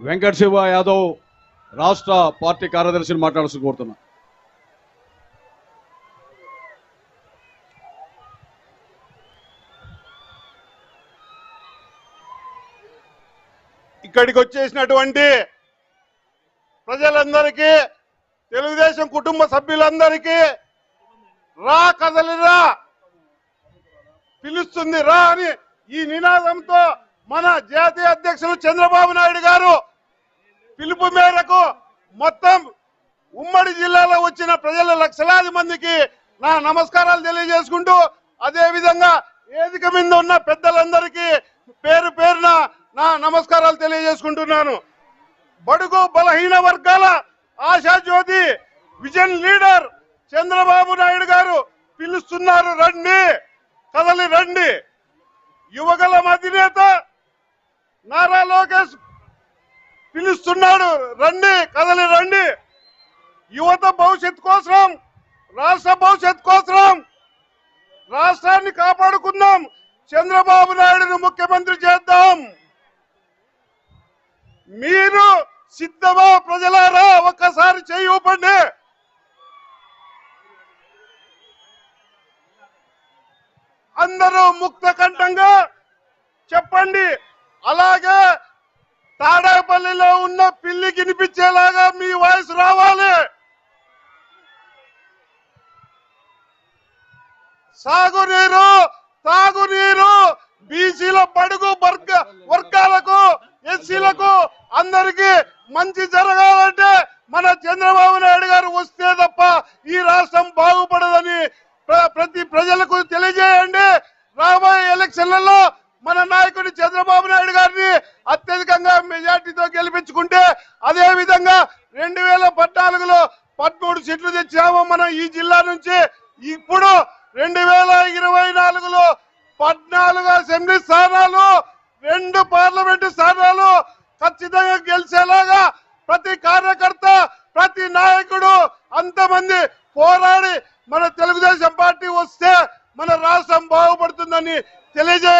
వెంకట శివ యాదవ్ రాష్ట్ర పార్టీ కార్యదర్శిని మాట్లాడాల్సి కోరుతున్నా. ఇక్కడికి వచ్చేసినటువంటి ప్రజలందరికీ తెలుగుదేశం కుటుంబ సభ్యులందరికీ రా కదలిరా పిలుస్తుంది రా అని ఈ నినాదంతో మన జాతీయ అధ్యక్షులు చంద్రబాబు నాయుడు గారు పిలుపు మేరకు మొత్తం ఉమ్మడి జిల్లాలో వచ్చిన ప్రజల లక్షలాది మందికి నా నమస్కారాలు తెలియజేసుకుంటూ అదే విధంగా వేదిక మీద ఉన్న పెద్దలందరికీ పేరు పేరున నా నమస్కారాలు తెలియజేసుకుంటున్నాను. బడుగు బలహీన వర్గాల ఆశా జ్యోతి విజన్ లీడర్ చంద్రబాబు నాయుడు గారు పిలుస్తున్నారు. రండి కదలి రండి. యువగల అధినేత నారా లోకేష్ పిలుస్తున్నాడు. రండి కదలి రండి. యువత భవిష్యత్ కోసం రాష్ట్ర భవిష్యత్తు కోసం రాష్ట్రాన్ని కాపాడుకుందాం. చంద్రబాబు నాయుడును ముఖ్యమంత్రి చేద్దాం. మీరు సిద్ధమా ప్రజలారా? ఒక్కసారి చేయి ఊపండి. అందరూ ముక్త కంఠంగా చెప్పండి. అలాగే తాడేపల్లిలో ఉన్న పిల్లి వినిపించేలాగా మీ వాయిస్ రావాలి. సాగునీరు తాగునీరు బీసీల బడుగు వర్గ వర్గాలకు ఎస్సీలకు అందరికి మంచి జరగాలంటే మన చంద్రబాబు నాయుడు గారు వస్తే తప్ప ఈ రాష్ట్రం బాగుపడదని ప్రతి ప్రజలకు తెలియజేయండి. రాబోయే ఎలక్షన్లలో మన నాయకుడు చంద్రబాబు నాయుడు గారు విధంగా రెండు వేల పద్నాలుగులో పదమూడు సీట్లు తెచ్చాము మనం ఈ జిల్లా నుంచి. ఇప్పుడు రెండు వేల ఇరవై నాలుగులో పద్నాలుగు అసెంబ్లీ స్థానాలు రెండు పార్లమెంటు స్థానాలు ఖచ్చితంగా గెలిచేలాగా ప్రతి కార్యకర్త ప్రతి నాయకుడు అంతమంది పోరాడి మన